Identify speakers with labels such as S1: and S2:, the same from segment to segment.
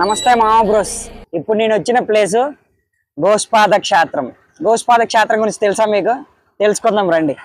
S1: నమస్తే మామ బ్రోస్ ఇప్పుడు నేను వచ్చిన ప్లేస్ గోష్పాద క్షేత్రం. గోష్పాద క్షేత్రం గురించి తెలుసా మీకు? తెలుసుకుందాం రండి.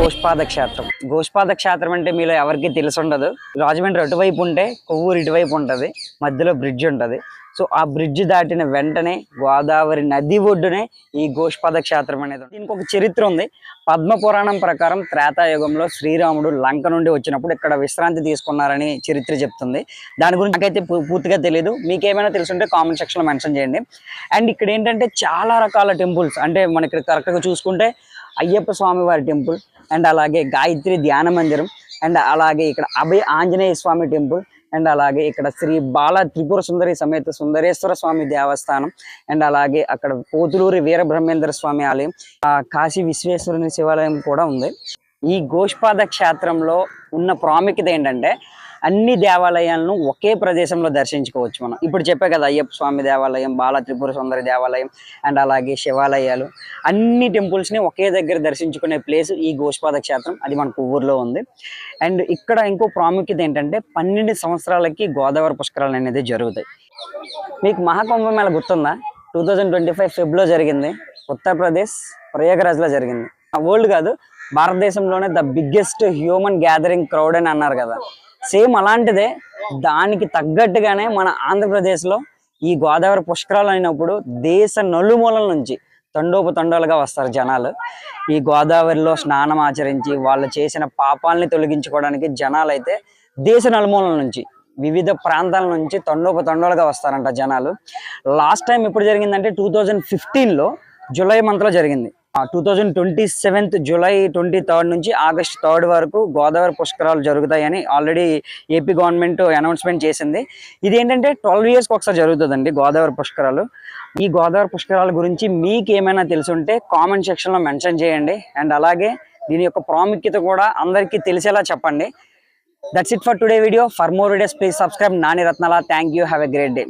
S1: గోష్పాద క్షేత్రం. గోష్పాద క్షేత్రం అంటే మీలో ఎవరికి తెలిసి ఉండదు. రాజమండ్రి అటువైపు ఉంటే కొవ్వూరు ఇటువైపు ఉంటుంది. మధ్యలో బ్రిడ్జ్ ఉంటుంది. సో ఆ బ్రిడ్జ్ దాటిన వెంటనే గోదావరి నది ఒడ్డునే ఈ గోష్పద క్షేత్రం అనేది దీనికి ఒక చరిత్ర ఉంది. పద్మ పురాణం ప్రకారం త్రేతాయుగంలో శ్రీరాముడు లంక నుండి వచ్చినప్పుడు ఇక్కడ విశ్రాంతి తీసుకున్నారని చరిత్ర చెప్తుంది. దాని గురించి నాకైతే పూర్తిగా తెలియదు మీకు ఏమైనా తెలుసుంటే కామెంట్ సెక్షన్లో మెన్షన్ చేయండి. అండ్ ఇక్కడ ఏంటంటే చాలా రకాల టెంపుల్స్. అంటే మన ఇక్కడ కరెక్ట్గా చూసుకుంటే అయ్యప్ప స్వామి వారి టెంపుల్ అండ్ అలాగే గాయత్రి ధ్యాన మందిరం అండ్ అలాగే ఇక్కడ అభయ ఆంజనేయ స్వామి టెంపుల్ అండ్ అలాగే ఇక్కడ శ్రీ బాల త్రిపుర సుందరి సమేత సుందరేశ్వర స్వామి దేవస్థానం. అండ్ అలాగే అక్కడ పోతులూరి వీరబ్రహ్మేంద్ర స్వామి ఆలయం ఆ కాశీ విశ్వేశ్వరుని శివాలయం కూడా ఉంది. ఈ గోష్పాద క్షేత్రంలో ఉన్న ప్రాముఖ్యత ఏంటంటే అన్ని దేవాలయాలను ఒకే ప్రదేశంలో దర్శించుకోవచ్చు మనం. ఇప్పుడు చెప్పే కదా అయ్యప్ప స్వామి దేవాలయం బాల త్రిపుర సుందరి దేవాలయం అండ్ అలాగే శివాలయాలు. అన్ని టెంపుల్స్ని ని ఒకే దగ్గర దర్శించుకునే ప్లేస్ ఈ గోష్పాద క్షేత్రం. అది మన కొవ్వూరులో ఉంది. అండ్ ఇక్కడ ఇంకో ప్రాముఖ్యత ఏంటంటే పన్నెండు సంవత్సరాలకి గోదావరి పుష్కరాలు అనేది జరుగుతాయి. మీకు మహాకుంభమేళ గుర్తుందా? టూ థౌజండ్ ట్వంటీ ఫైవ్ ఫిబ్లో జరిగింది. ఉత్తరప్రదేశ్ ప్రయాగరాజ్లో జరిగింది. వరల్డ్ కాదు భారతదేశంలోనే the biggest human gathering crowd అని అన్నారు కదా. సేమ్ అలాంటిదే. దానికి తగ్గట్టుగానే మన ఆంధ్రప్రదేశ్లో ఈ గోదావరి పుష్కరాలు అయినప్పుడు దేశ నలుమూలల నుంచి తండోపతండాలుగా వస్తారు జనాలు. ఈ గోదావరిలో స్నానం ఆచరించి వాళ్ళు చేసిన పాపాలని తొలగించుకోవడానికి జనాలు అయితే దేశ నలుమూలల నుంచి వివిధ ప్రాంతాల నుంచి తండోపతండాలుగా వస్తారంట జనాలు. లాస్ట్ టైం ఎప్పుడు జరిగిందంటే టూ థౌజండ్ ఫిఫ్టీన్లో జూలై మంత్లో జరిగింది. Two thousand twenty seventh July twenty third నుంచి ఆగస్ట్ థర్డ్ వరకు గోదావరి పుష్కరాలు జరుగుతాయని ఆల్రెడీ ఏపీ గవర్నమెంట్ అనౌన్స్మెంట్ చేసింది. ఇది ఏంటంటే ట్వెల్వ్ ఇయర్స్కి ఒకసారి జరుగుతుందండి గోదావరి పుష్కరాలు. ఈ గోదావరి పుష్కరాల గురించి మీకు ఏమైనా తెలుసుంటే కామెంట్ సెక్షన్లో మెన్షన్ చేయండి. అండ్ అలాగే దీని యొక్క ప్రాముఖ్యత కూడా అందరికీ తెలిసేలా చెప్పండి. That's it for today video for more videos please subscribe Nani Ratnala. Thank you have a great day